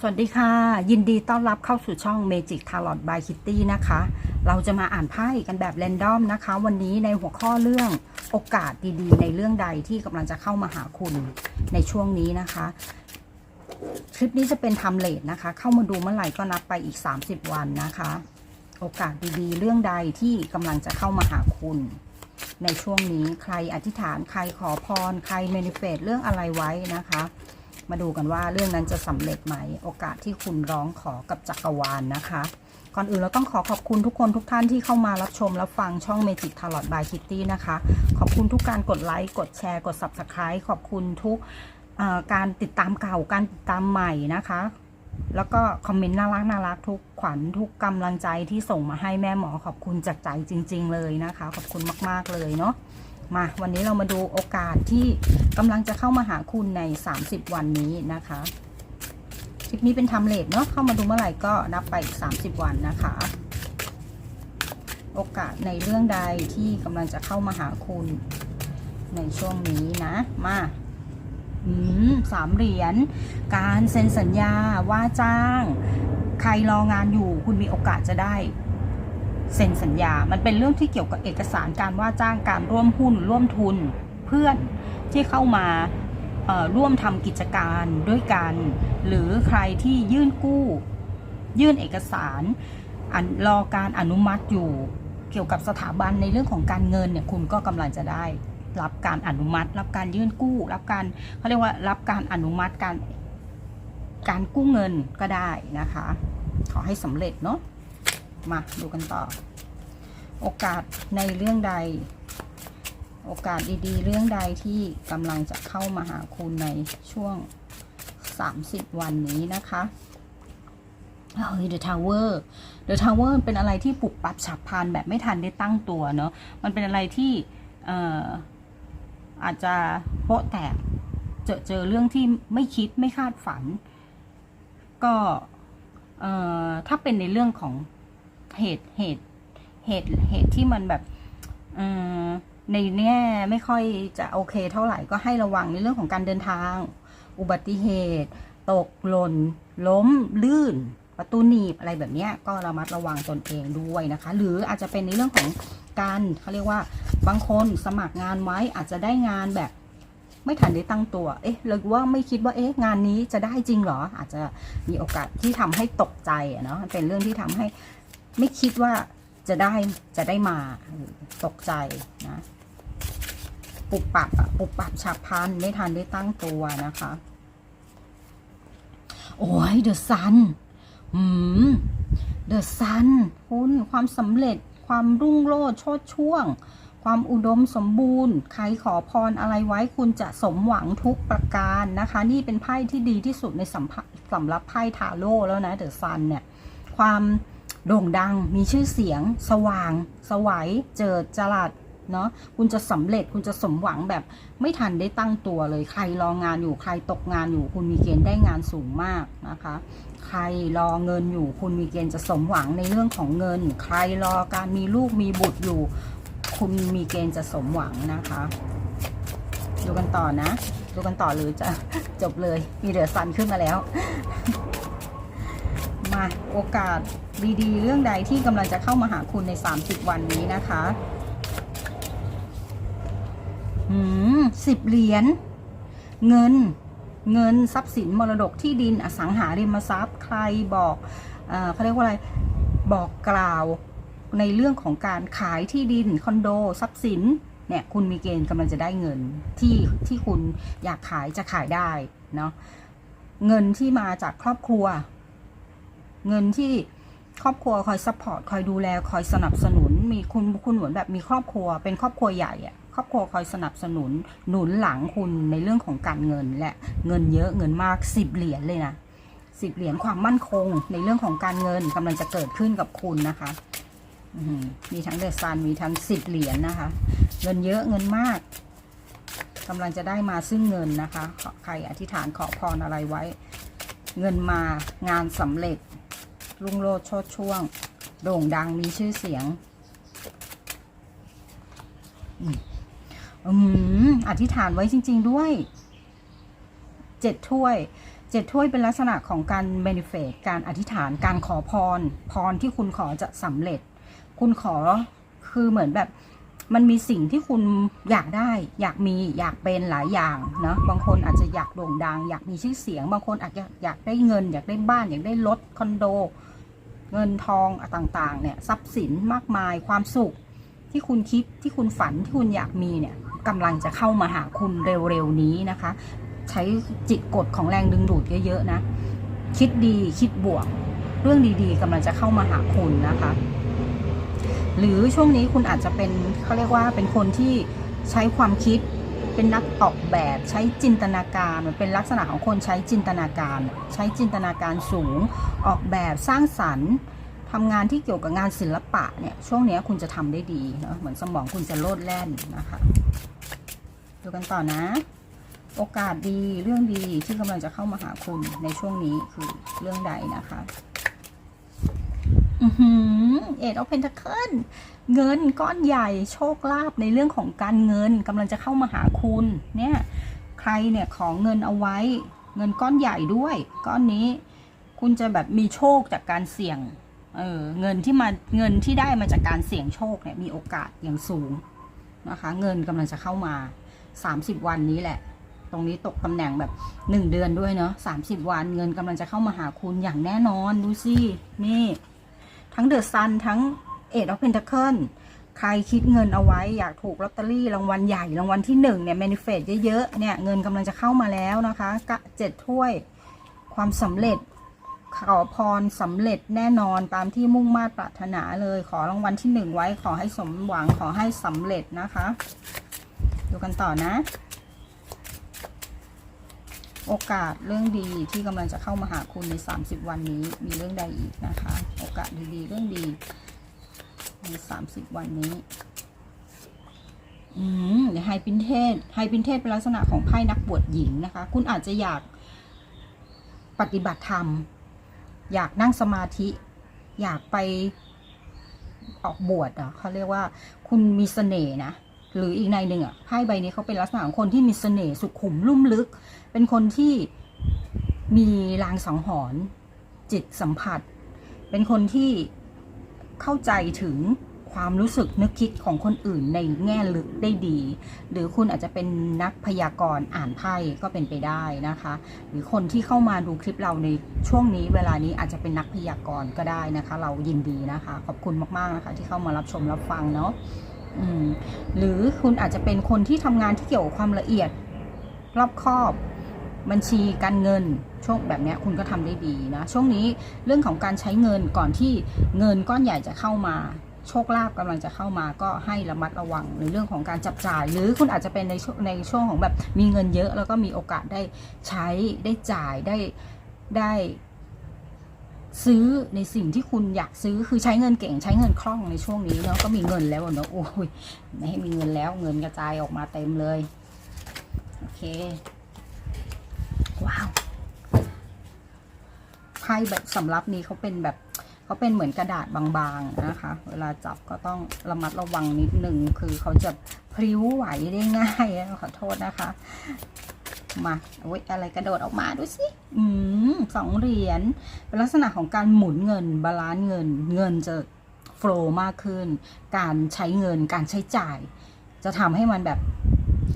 สวัสดีค่ะ ยินดีต้อนรับเข้าสู่ช่อง Magic Tarot by Kitty นะคะ เราจะมาอ่านไพ่กันแบบแรนดอมนะคะ วันนี้ในหัวข้อเรื่องโอกาสดีๆ ในเรื่องใดที่กำลังจะเข้ามาหาคุณในช่วงนี้นะคะ คลิปนี้จะเป็นทม์เลทนะคะ เข้ามาดูเมื่อไหร่ก็นับไปอีก 30 วันนะคะ โอกาสดีๆ เรื่องใดที่กำลังจะเข้ามาหาคุณ ในช่วงนี้ใครอธิษฐานใครขอพร ใครเมนิเฟตเรื่องอะไรไว้นะคะ มาดูกันว่าเรื่องนั้นจะสำเร็จไหม โอกาสที่คุณร้องขอกับจักรวาลนนะคะ ก่อนอื่นเราต้องขอขอบคุณทุกคนทุกท่านที่เข้ามารับชมรับฟังช่อง Magic Tarot by Kitty นะคะ ขอบคุณทุกการกดไลค์กดแชร์กด Subscribe ขอบคุณทุกการติดตามเก่าการติดตามใหม่นะคะ แล้วก็คอมเมนต์น่ารักน่ารักทุกขวัญทุกกำลังใจที่ส่งมาให้แม่หมอขอบคุณจากใจจริง ๆ เลยนะคะ ขอบคุณมาก ๆเลยเนาะ มาวันนี้เรามาดูโอกาสที่กำลังจะเข้ามาหาคุณใน 30 วันนี้นะคะคลิปนี้เป็นทำเลทเนาะเข้ามาดูเมื่อไหร่ก็นับไปอีก30 วันนะคะ โอกาสในเรื่องใดที่กำลังจะเข้ามาหาคุณในช่วงนี้นะ มาอืมสามเหรียญ การเซ็นสัญญาว่าจ้าง ใครรองานอยู่คุณมีโอกาสจะได้ เซ็นสัญญา มันเป็นเรื่องที่เกี่ยวกับเอกสารการว่าจ้างการร่วมหุ้น ร่วมทุน เพื่อนที่เข้ามาร่วมทำกิจการด้วยกัน หรือใครที่ยื่นกู้ ยื่นเอกสารอันรอการอนุมัติอยู่เกี่ยวกับสถาบันในเรื่องของการเงินเนี่ยคุณก็กำลังจะได้ รับการอนุมัติ รับการยื่นกู้ รับการเขาเรียกว่ารับการอนุมัติการการกู้เงินก็ได้นะคะ ขอให้สำเร็จเนาะ มาดูกันต่อ โอกาสในเรื่องใด โอกาสดีๆ เรื่องใดที่กำลังจะเข้ามาหาคุณในช่วง 30 วันนี้นะคะเฮ้ย The Tower The Tower เป็นอะไรที่ปรับปรับฉับพลันแบบไม่ทันได้ตั้งตัวเนาะ มันเป็นอะไรที่เอ่ออาจจะโป๊ะแตก เจอเจอเรื่องที่ไม่คิดไม่คาดฝัน ก็เอ่อถ้าเป็นในเรื่องของ เหตุเหตุเหตุเหตุที่มันแบบอ่อในแง่ไม่ค่อยจะโอเคเท่าไหร่ก็ให้ระวังในเรื่องของการเดินทาง อุบัติเหตุ ตกหล่น ล้มลื่น ประตูหนีบอะไรแบบนี้ก็ระมัดระวังตนเองด้วยนะคะ หรืออาจจะเป็นในเรื่องของการเขาเรียกว่าบางคนสมัครงานไว้อาจจะได้งานแบบไม่ทันได้ตั้งตัว เอ๊ะหรือว่าไม่คิดว่า เอ๊ะ งานนี้จะได้จริงเหรอ อาจจะมีโอกาสที่ทำให้ตกใจเนาะ เป็นเรื่องที่ทำให้ ไม่คิดว่าจะได้จะได้มาตกใจนะปุบปับอะปุบปับฉับพันไม่ทันได้ตั้งตัวนะคะ โอ้ยเดอะซันอืมเดอะซันคุณความสำเร็จความรุ่งโรจน์โชดช่วง ความอุดมสมบูรณ์ ใครขอพรอะไรไว้คุณจะสมหวังทุกประการนะคะ นี่เป็นไพ่ที่ดีที่สุดในสัมภะสำหรับไพ่ทาโร่แล้วนะเดอะซันเนี่ย ความ โด่งดัง มีชื่อเสียง สว่าง สวัย เจิดจรัสเนาะคุณจะสำเร็จคุณจะสมหวังแบบไม่ทันได้ตั้งตัวเลย ใครรองานอยู่ใครตกงานอยู่ คุณมีเกณฑ์ได้งานสูงมากนะคะ ใครรอเงินอยู่ คุณมีเกณฑ์จะสมหวังในเรื่องของเงิน ใครรอการมีลูกมีบุตรอยู่ คุณมีเกณฑ์จะสมหวังนะคะ ดูกันต่อนะ ดูกันต่อหรือจะจบเลยมีเดือดซันขึ้นมาแล้ว มาโอกาสดีๆ เรื่องใดที่กำลังจะเข้ามาหาคุณใน 30 วันนี้นะคะอืมสิบเหรียญเงินเงินทรัพย์สินมรดกที่ดินอสังหาริมทรัพย์ใครบอกเออเขาเรียกว่าอะไรบอกกล่าวในเรื่องของการขายที่ดินคอนโดทรัพย์สินเนี่ยคุณมีเกณฑ์กำลังจะได้เงินที่ที่คุณอยากขายจะขายได้เนาะเงินที่มาจากครอบครัว เงินที่ครอบครัวคอยซัพพอร์ตคอยดูแลคอยสนับสนุน มีคุณคุณเหมือนแบบมีครอบครัว เป็นครอบครัวใหญ่อะครอบครัวคอยสนับสนุนหนุนหลังคุณในเรื่องของการเงินและเงินเยอะเงินมากสิบเหรียญเลยนะสิบเหรียญความมั่นคง ในเรื่องของการเงินกำลังจะเกิดขึ้นกับคุณนะคะมีทั้งเดซันมีทั้งสิบเหรียญนะคะ เงินเยอะเงินมากกำลังจะได้มาซึ่งเงินนะคะ ใครอธิษฐานขอพรอะไรไว้ เงินมางานสำเร็จ รุ่งโรจน์โชดช่วง โด่งดังมีชื่อเสียง อืมอธิษฐานไว้จริง ๆด้วย เจ็ดถ้วย เจ็ดถ้วยเป็นลักษณะของการเบนเฟตการอธิษฐาน การขอพร พรที่คุณขอจะสำเร็จ คุณขอคือเหมือนแบบ มันมีสิ่งที่คุณอยากได้ อยากมีอยากเป็นหลายอย่างเนาะบางคนอาจจะอยากโด่งดัง อยากมีชื่อเสียง บางคนอาจจะอยากได้เงิน อยากได้บ้าน อยากได้รถคอนโด เงินทองต่างๆเนี่ยทรัพย์สินมากมายความสุข ที่คุณคิดที่คุณฝันที่คุณอยากมีเนี่ยกำลังจะเข้ามาหาคุณเร็วๆนี้นะคะ ใช้จิตกดของแรงดึงดูดเยอะๆนะ คิดดีคิดบวก เรื่องดีๆกำลังจะเข้ามาหาคุณนะคะ หรือช่วงนี้คุณอาจจะเป็นเขาเรียกว่าเป็นคนที่ใช้ความคิด เป็นนักออกแบบใช้จินตนาการมันเป็นลักษณะของคนใช้จินตนาการ ใช้จินตนาการสูง ออกแบบสร้างสรรค์ทำงานที่เกี่ยวกับงานศิลปะเนี่ยช่วงนี้คุณจะทำได้ดีเนาะเหมือนสมองคุณจะโลดแล่นนะคะดูกันต่อนะโอกาสดีเรื่องดีที่กำลังจะเข้ามาหาคุณในช่วงนี้คือเรื่องใดนะคะ เอ็ดออฟเพนท c เคิลเงินก้อนใหญ่โชคลาภในเรื่องของการเงินกำลังจะเข้ามาหาคุณ เนี่ย ใครเนี่ยของเงินเอาไว้ เงินก้อนใหญ่ด้วย ก้อนนี้ คุณจะแบบมีโชคจากการเสี่ยงเออเงินที่มาเงินที่ได้มาจากการเสี่ยงโชคเนี่ยมีโอกาสอย่างสูงนะคะ เงินกำลังจะเข้ามา 30 วันนี้แหละ ตรงนี้ตกตำแหน่งแบบ 1 เดือนด้วยเนาะ30 วันเงินกำลังจะเข้ามาหาคุณอย่างแน่นอนดูสินี่ ทั้งเดอะซันทั้งเอ็ดออฟเพนท c เคิลใครคิดเงินเอาไว้อยากถูกลอตเตอรี่รางวัลใหญ่รางวัลที่หนึ่งเนี่ยแมนิเฟตเยอะๆเนี่ยเงินกำลังจะเข้ามาแล้วนะคะกะเจ็ดถ้วยความสำเร็จขอพรสำเร็จแน่นอนตามที่มุ่งมา่ปรารถนาเลย ขอรางวัลที่หนึ่งไว้ขอให้สมหวังขอให้สำเร็จนะคะ ดูกันต่อนะ โอกาสเรื่องดีที่กำลังจะเข้ามาหาคุณใน 30 วันนี้ มีเรื่องใดอีกนะคะ โอกาสดีๆ เรื่องดีใน 30 วันนี้อืมไฮปินเทศไฮปินเทศเป็นลักษณะของไพ่นักบวชหญิงนะคะ คุณอาจจะอยากปฏิบัติธรรม อยากนั่งสมาธิ อยากไปออกบวชอะเขาเรียกว่า คุณมีเสน่ห์นะ หรืออีกในหนึ่งอะไพ่ใบนี้เขาเป็นลักษณะของคนที่มีเสน่ห์สุขุมลุ่มลึก เป็นคนที่มีลางสังหรณ์จิตสัมผัส เป็นคนที่เข้าใจถึงความรู้สึกนึกคิดของคนอื่นในแง่ลึกได้ดี หรือคุณอาจจะเป็นนักพยากรณ์อ่านไพ่ก็เป็นไปได้นะคะ หรือคนที่เข้ามาดูคลิปเราในช่วงนี้เวลานี้อาจจะเป็นนักพยากรณ์ก็ได้นะคะ เรายินดีนะคะ ขอบคุณมากๆนะคะ ที่เข้ามารับชมรับฟังเนาะ หรือคุณอาจจะเป็นคนที่ทำงานที่เกี่ยวกับความละเอียด รอบคอบบัญชีการเงินช่วงแบบเนี้ยคุณก็ทำได้ดีนะ ช่วงนี้เรื่องของการใช้เงินก่อนที่เงินก้อนใหญ่จะเข้ามา โชคลาภกำลังจะเข้ามาก็ให้ระมัดระวังในเรื่องของการจับจ่าย หรือคุณอาจจะเป็นในช่วงในช่วงของแบบมีเงินเยอะ แล้วก็มีโอกาสได้ใช้ได้จ่ายได้ได้ ซื้อในสิ่งที่คุณอยากซื้อคือใช้เงินเก่งใช้เงินคล่องในช่วงนี้เนาะก็มีเงินแล้วเนาะโอ้ยไม่ให้มีเงินแล้วเงินกระจายออกมาเต็มเลยโอเคว้าวไพ่แบบสำรับนี้เขาเป็นแบบเขาเป็นเหมือนกระดาษบางๆนะคะ เวลาจับก็ต้องระมัดระวังนิดหนึ่งคือเขาจะพลิ้วไหวได้ง่ายขอโทษนะคะ มาโอ้ยอะไรกระโดดออกมาดูสิอืมสองเหรียญเป็นลักษณะของการหมุนเงินบาลานซ์เงิน เงินจะโฟลว์มากขึ้น การใช้เงินการใช้จ่าย จะทำให้มันแบบ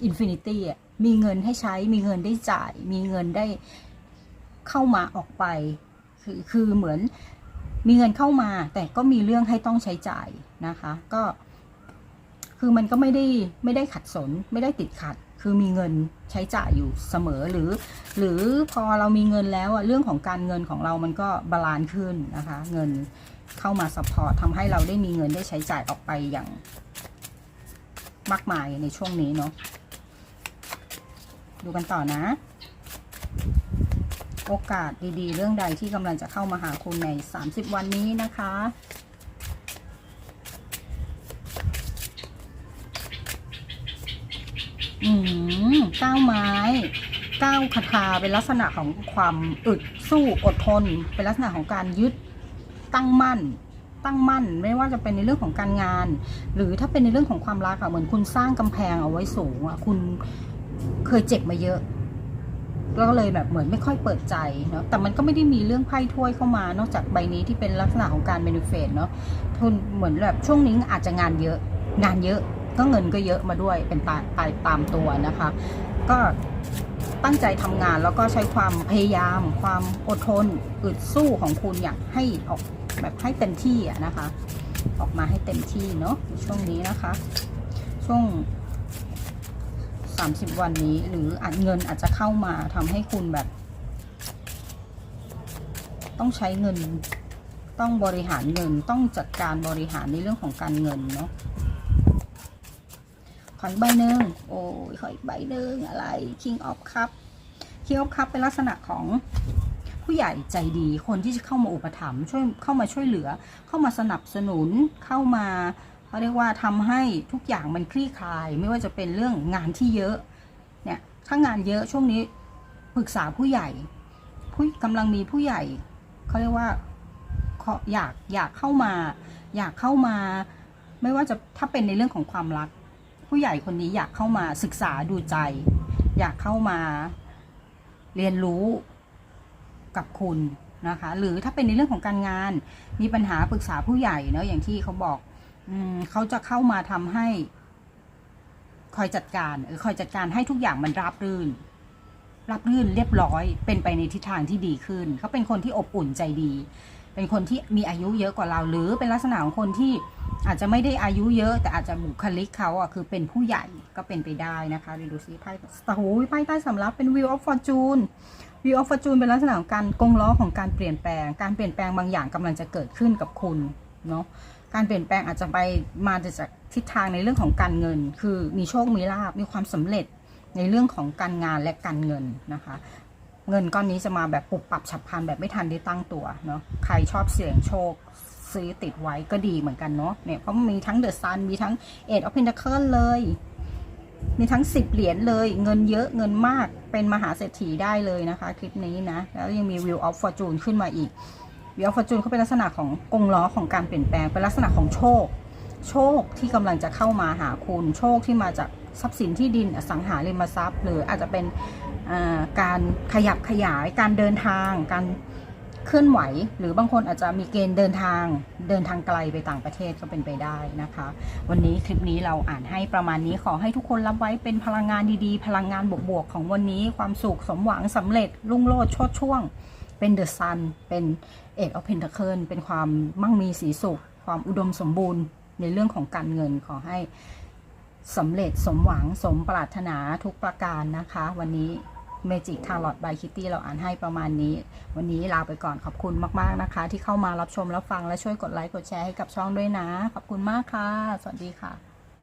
อินฟินิตี้อะมีเงินให้ใช้มีเงินได้จ่าย มีเงินได้เข้ามาออกไป คือคือเหมือนมีเงินเข้ามา แต่ก็มีเรื่องให้ต้องใช้จ่ายนะคะ ก็ คือมันก็ไม่ได้ไม่ได้ขัดสน ไม่ได้ติดขัด คือมีเงินใช้จ่ายอยู่เสมอหรือ หรือพอเรามีเงินแล้วอะเรื่องของการเงินของเรามันก็บาลานซ์ขึ้นนะคะ เงินเข้ามาสปอร์ตทำให้เราได้มีเงินได้ใช้จ่ายออกไปอย่างมากมายในช่วงนี้เนาะดูกันต่อนะ โอกาสดีๆ เรื่องใดที่กำลังจะเข้ามาหาคุณใน 30 วันนี้นะคะ อืมก้าวไม้ก้าวคาถาเป็นลักษณะของความอึดสู้อดทน เป็นลักษณะของการยึดตั้งมั่น ตั้งมั่น ไม่ว่าจะเป็นในเรื่องของการงาน หรือถ้าเป็นในเรื่องของความรักอะเหมือนคุณสร้างกำแพงเอาไว้สูงอะคุณเคยเจ็บมาเยอะแล้วก็เลยแบบเหมือนไม่ค่อยเปิดใจเนาะแต่มันก็ไม่ได้มีเรื่องไพ่ถ้วยเข้ามา นอกจากใบนี้ที่เป็นลักษณะของการเบนฟิตเนาะทุนเหมือนแบบช่วงนี้อาจจะงานเยอะ งานเยอะ ก็เงินก็เยอะมาด้วยเป็นตาตายตามตัวนะคะ ก็ตั้งใจทำงานแล้วก็ใช้ความพยายาม ความอดทนอึดสู้ของคุณอย่างให้ออกแบบให้เต็มที่อะนะคะ ออกมาให้เต็มที่เนาะช่วงนี้นะคะ ช่วง 30 วันนี้หรืออาจเงินอาจจะเข้ามาทำให้คุณแบบ ต้องใช้เงิน ต้องบริหารเงินต้องจัดการบริหารในเรื่องของการเงินเนาะ ขออีกใบหนึ่งโอ้ยขออีกใบหนึ่งอะไร King of Cup King of Cup เป็นลักษณะของผู้ใหญ่ใจดีคนที่จะเข้ามาอุปถัมภ์ช่วยเข้ามาช่วยเหลือ เข้ามาสนับสนุนเข้ามาเขาเรียกว่าทำให้ทุกอย่างมันคลี่คลาย ไม่ว่าจะเป็นเรื่องงานที่เยอะเนี่ยถ้างานเยอะช่วงนี้ปรึกษาผู้ใหญ่ผู้กำลังมีผู้ใหญ่เขาเรียกว่าอยากอยากเข้ามา อยากเข้ามา ไม่ว่าจะถ้าเป็นในเรื่องของความรัก ผู้ใหญ่คนนี้อยากเข้ามาศึกษาดูใจ อยากเข้ามาเรียนรู้กับคุณนะคะ หรือถ้าเป็นในเรื่องของการงาน มีปัญหาปรึกษาผู้ใหญ่เนาะอย่างที่เขาบอกอืมเขาจะเข้ามาทำให้ คอยจัดการเออคอยจัดการให้ทุกอย่างมันราบรื่น รับรื่นเรียบร้อย เป็นไปในทิศทางที่ดีขึ้น เขาเป็นคนที่อบอุ่นใจดี เป็นคนที่มีอายุเยอะกว่าเรา หรือเป็นลักษณะของคนที่ อาจจะไม่ได้อายุเยอะ แต่อาจจะบุคลิกเขาอะคือเป็นผู้ใหญ่ก็เป็นไปได้นะคะดูซิไพ่โอ้โหไพ่ใต้สำรับเป็น Wheel of Fortune Wheel of Fortune เป็นลักษณะของการกงล้อของการเปลี่ยนแปลง การเปลี่ยนแปลงบางอย่างกำลังจะเกิดขึ้นกับคุณเนาะการเปลี่ยนแปลงอาจจะไปมาจากทิศทางในเรื่องของการเงิน คือมีโชคมีลาบมีความสำเร็จในเรื่องของการงานและการเงินนะคะ เงินก้อนนี้จะมาแบบปุบปับฉับพลันแบบไม่ทันได้ตั้งตัวเนาะใครชอบเสี่ยงโชค ซื้อติดไว้ก็ดีเหมือนกันเนาะเนี่ยเพราะมันมีทั้งเดอะซันมีทั้งเอ็ดออฟเพนท c เคิลเลย มีทั้งสิบเหรียญเลย เงินเยอะเงินมากเป็นมหาเศรษฐีได้เลยนะคะ คลิปนี้นะ แล้วยังมี Wheel of Fortune ขึ้นมาอีกวิวออฟฟอร์จูนเขาเป็นลักษณะของกงล้อของการเปลี่ยนแปลงเป็นลักษณะของโชค โชคที่กำลังจะเข้ามาหาคุณโชคที่มาจากทรัพย์สินที่ดินอสังหาริมทรัพย์ หรืออาจจะเป็นการขยับขยายการเดินทางการ เคลื่อนไหว หรือบางคนอาจจะมีเกณฑ์เดินทางเดินทางไกลไปต่างประเทศก็เป็นไปได้นะคะ วันนี้คลิปนี้เราอ่านให้ประมาณนี้ขอให้ทุกคนรับไว้เป็นพลังงานดีๆ พลังงานบวกๆของวันนี้ ความสุขสมหวังสำเร็จรุ่งโรจน์ชดช่วง เป็นเดอะซันเป็นเอ็ดออฟเพนทเคิลเป็นความมั่งมีสีสุข ความอุดมสมบูรณ์ในเรื่องของการเงินขอให้สำเร็จสมหวังสมปรารถนาทุกประการนะคะ วันนี้ Magic Tarot by Kitty เราอ่านให้ประมาณนี้ วันนี้ลาไปก่อนขอบคุณมากๆนะคะ ที่เข้ามารับชมรับฟังและช่วยกดไลค์กดแชร์ให้กับช่องด้วยนะ ขอบคุณมากค่ะ สวัสดีค่ะ